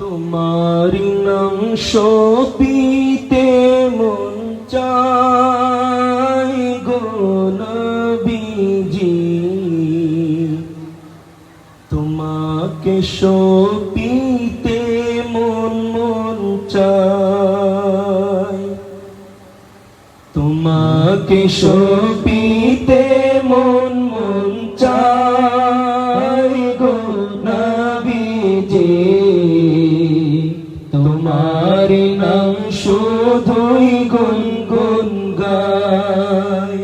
তোমার নাম সপিতে মন চাই গো নবীজি। তোমাকে সপিতে মন মন চাই তোমাকে সপিতে তোমার নাম শুধুই গুন গুন গায়।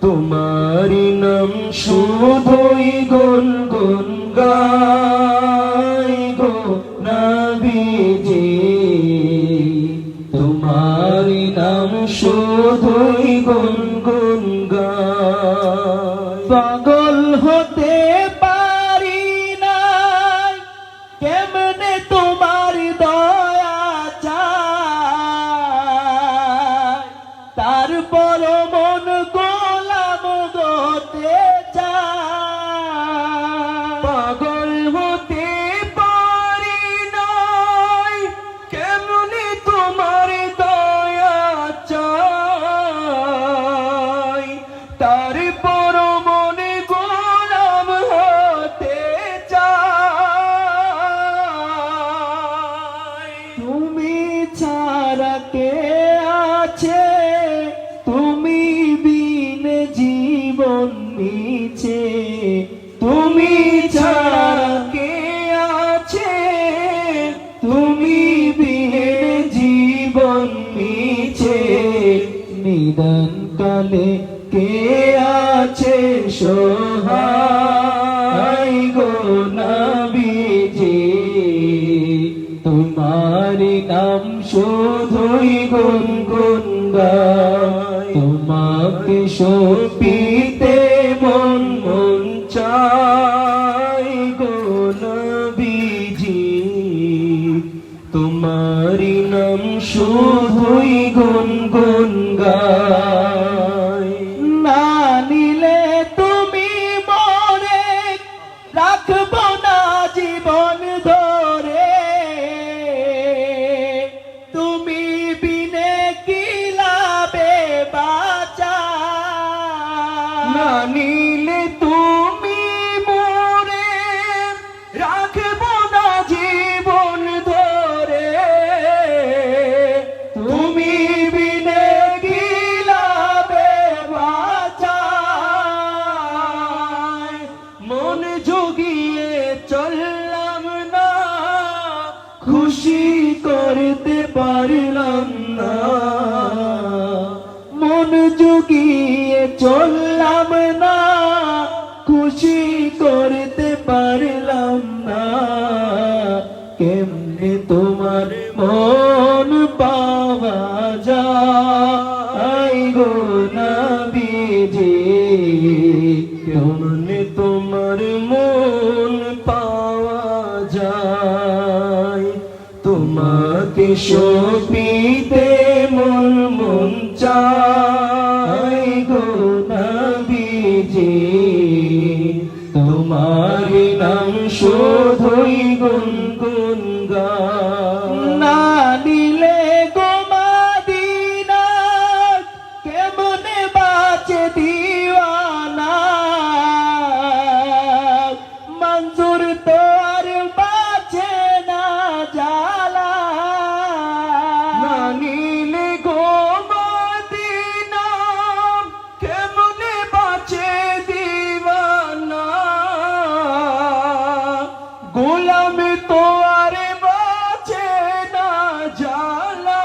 তোমার নাম শুধুই গুন গুন গায় গো নবীজি। তোমার নাম শুধুই গুন গুন গায়। পাগল হতে তারপর মন কালে কে আছে সোহাই গো নবীজি। তোমার নাম শুধুই গুন গুন তোমাকে সপিতে মন মন চাই গো নবীজি। তোমার নাম শুধুই গুন গুন গায় না নিলে তুমি মরে, রাখব না জীবন ধরে। তুমি বিনে গিলাবে বাঁচায়। মন জুগিয়ে চললাম না, খুশি করতে পারলাম না। খুশি করতে পারলাম না। কেমনে তোমার মন পাওয়া যায় গো নবীজি? কেমনে তোমার মন পাওয়া যায়? তোমাকে সপিতে মন মন চাই গো তোমার নাম শুধুই গুন গুন না দিলে গো মাদিনা কেমনে বাঁচে দিওয়ানা? মঞ্জুর তো আর বাঁচে না জালা। না তবে তো আর বাঁচে না জ্বালা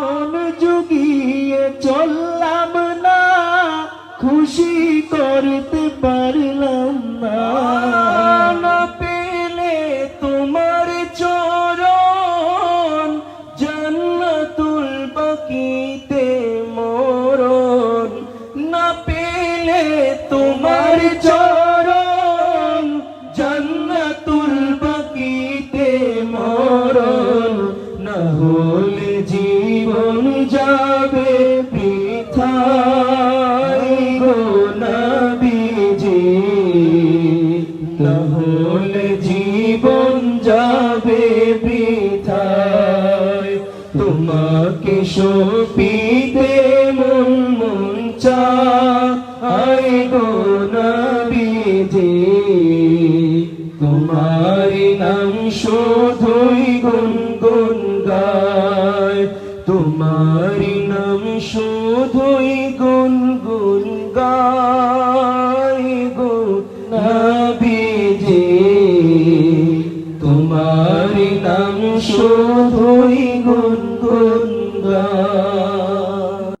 মন জুগিয়ে চললাম না, খুশি করতে পারলাম না। পেলে তোমার সপিতে মন মন চায় গো নবীজি। তোমার নাম শুধুই গুন গুন গায়। তোমার নাম শুধুই গুন গুন গায় গো নবীজি। তোমার নাম গুন